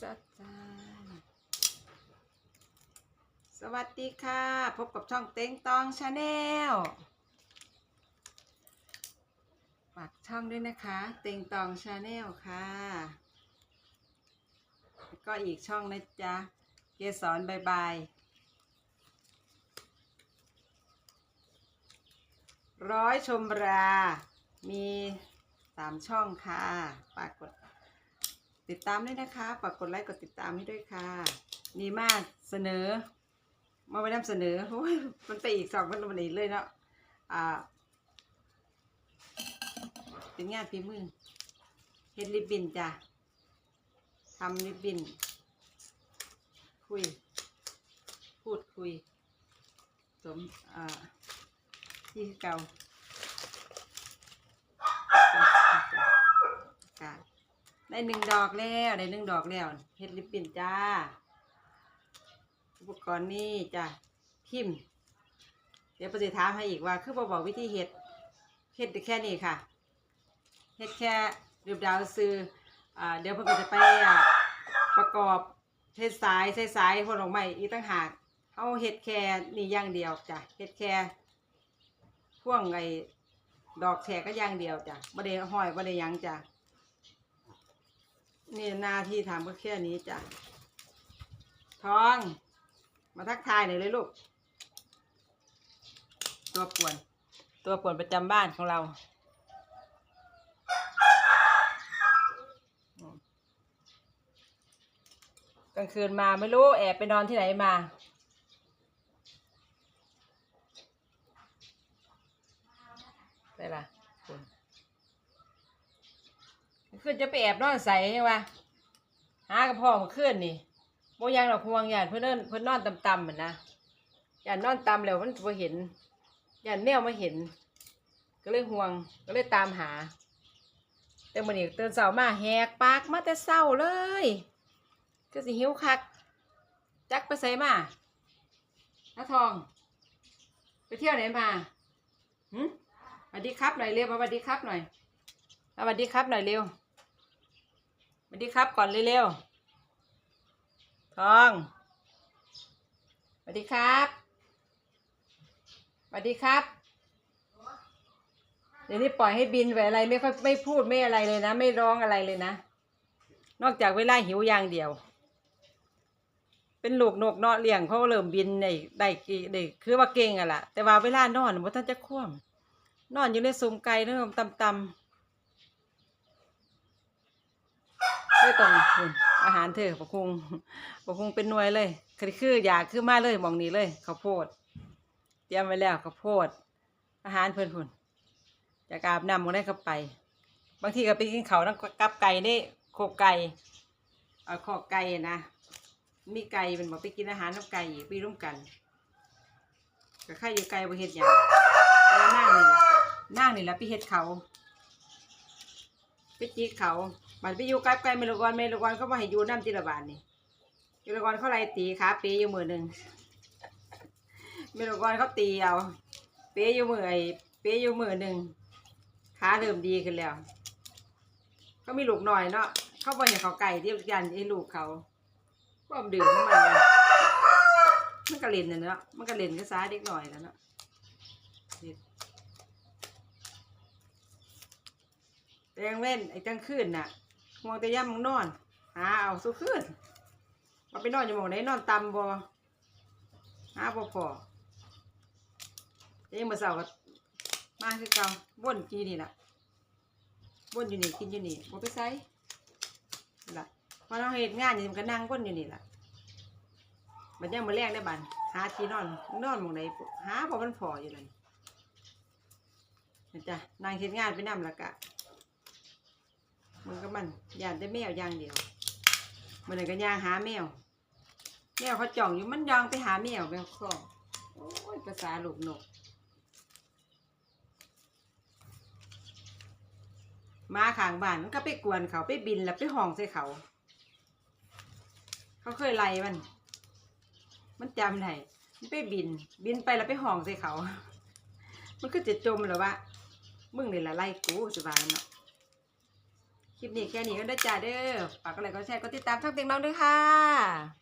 สจจาสวัสดีค่ะ พบกับช่องเต็งตองชาแนลฝากช่องด้วยนะคะ เต็งตองชาแนลค่ะแล้วก็อีกช่องนะจ๊ะ เกสรบายบายร้อยชมรา มีสามช่องค่ะฝากกด ติดตามด้วยนะคะฝากกดไลค์กดติดตามให้ด้วยค่ะนีมากเสนอ มาไปนำเสนอโอ้ยมันไปอีกสองมันมันอีกเลยเนาะอ่า เป็นงานฝีมือเฮ็ดริบบินจ้ะทำริบบิน คุย พูดคุย สมอ่าที่เก่าค่ะ ได้หนึ่งดอกแล้วได้หนึ่งดอกแล้วเฮ็ดริบบินจ้า อุปกรณ์นี่จ้ะพิมพ์ เดี๋ยวประสิถามให้อีกว่า คือบอกบอกวิธีเฮ็ดเฮ็ดแค่นี้ค่ะเฮ็ดแค่รียบดาวซื้ออ่าเดี๋ยวเพิ่นก็จะไปอ่าประกอบเทสายใส่สายคนออกใหม่อีกตั้งหากเอาเฮ็ดแค่นี่อย่างเดียวจ้ะเฮ็ดแค่พ่วงไอ้ดอกแฉกก็อย่างเดียวจ้ะบ่ได้ห้อยบ่ได้ยังจ้ะ นี่หน้าที่ทำก็แค่นี้จ้ะทอง มาทักทายหน่อยเลยลูก ตัวป่วน ตัวป่วนประจำบ้านของเรากลางคืนมาไม่รู้แอบไปนอนที่ไหนมา ไปละ คุณขึ้นจะไปแอบนอนใส่ใช่ไหมหากับพ่อมาขึ้นนี่โมยังดอกพวงยานเพื่อนเอิ้นเพื่อนนอนต่ำๆเหมือนนะยานนอนต่ำแล้วมันบ่เห็นยานแมวมาเห็น ก็เลยห่วงก็เลยตามหา แต่มื้อนี้ตื่นเช้ามาแหกปากมาแต่เช้าเลย ก็สิหิวคัก จักไปใส่มาน้าทอง ไปเที่ยวไหนมาหึสวัสดีครับหน่อยเร็วสวัสดีครับหน่อยสวัสดีครับหน่อยเร็ว สวัสดีครับก่อนเร็วๆ ทอง สวัสดีครับ สวัสดีครับ เดี๋ยวนี้ปล่อยให้บินไปอะไรไม่ค่อยไม่พูดไม่อะไรเลยนะ ไม่ร้องอะไรเลยนะ นอกจากเวลาหิวอย่างเดียว เป็นลูกนกเนาะเลี้ยงเขาเริ่มบินได้ได้กี่ได้คือว่าเก่งอะล่ะ แต่ว่าเวลานอนบ่ท่านจะคว่ำนอนอยู่ในซุ้มไก่เริ่มตำตำ ไม่ต้องอาหารเธอปะคงปะคงเป็นหน่วยเลยคือคืออยากคือมาเลยมองนี้เลยข้าวโพด เตรียมไว้แล้วข้าวโพด อาหารเพื่อนพุ่นจากอาบน้ำมันได้เข้าไป บางทีก็ไปกินเขาวนั่งกับไก่นี่โคกไก่เอาขอกไก่นะมีไก่เป็นบอกไปกินอาหารน้ำไก่ไปร่วมกันก็ข้าอยู่ไก่บ่เฮ็ดหยังแต่ว่านั่งนี่นั่งนี่แหละไปเฮ็ดเขาไปจีเขา บัดไปอยู่กับไก่เมลกอนเมลกอนเขามาให้อยู่น้ำจิระบาลนี่เมลกอนเขาไล่ตีขาเปยอยู่มือหนึ่งเมลกอนเขาตีเอาเปยอยู่มือไอ้เปยอยู่มือหนึ่งขาเริ่มดีขึ้นแล้วเขามีลูกหน่อยเนาะเขาบอกเห็นเขาไก่ที่ยันไอ้ลูกเขาความดื่มของมันเลยมันก็เล่นเนาะมันก็เล่นก็ซ้าเด็กหน่อยแล้วเนาะแตงเล่นไอ้กลางคืนน่ะ มองแต่ย่ำมึงนอน หาเอาสู้คืนมาไปนอนอยู่มองไหนนอนตำบ่หาบ่พอเยังมาเสาร์ก็มาคือเก่าบ่นกีนี่ล่ะบ่นอยู่นี่กินอยู่นี่บ่ไปไสนั่นล่ะพอเราเฮ็ดงานนี่มันก็นั่งบ่นอยู่นี่ล่ะบัดยังมื้อแรกได้บัดหาที่นอนนอนมองใดหาบ่มันพออยู่นั่นนะจ๊ะนั่งเฮ็ดงานไปนำแล้วก็ มันก็มันย่านแต่แมวอย่างเดียวมันก็ย่างหาแมว แมวเขาจ่องอยู่มันยองไปหาแมวแมวคอโอ้ยภาษาลูกนกมาขางบ้านมันก็ไปกวนเขาไปบินแล้วไปห้องใส่เขา เขาเคยไล่มัน มันจำได้มันไปบิน บินไปแล้วไปห้องใส่เขา มันก็จะจมหรอวะมึงนี่ละไล่กูสบานเนาะ คลิปนี้แค่นี้ก็ได้จ้าเด้อฝากกดไลค์กดแชร์กดติดตามช่องเต็งน้องด้วยค่ะ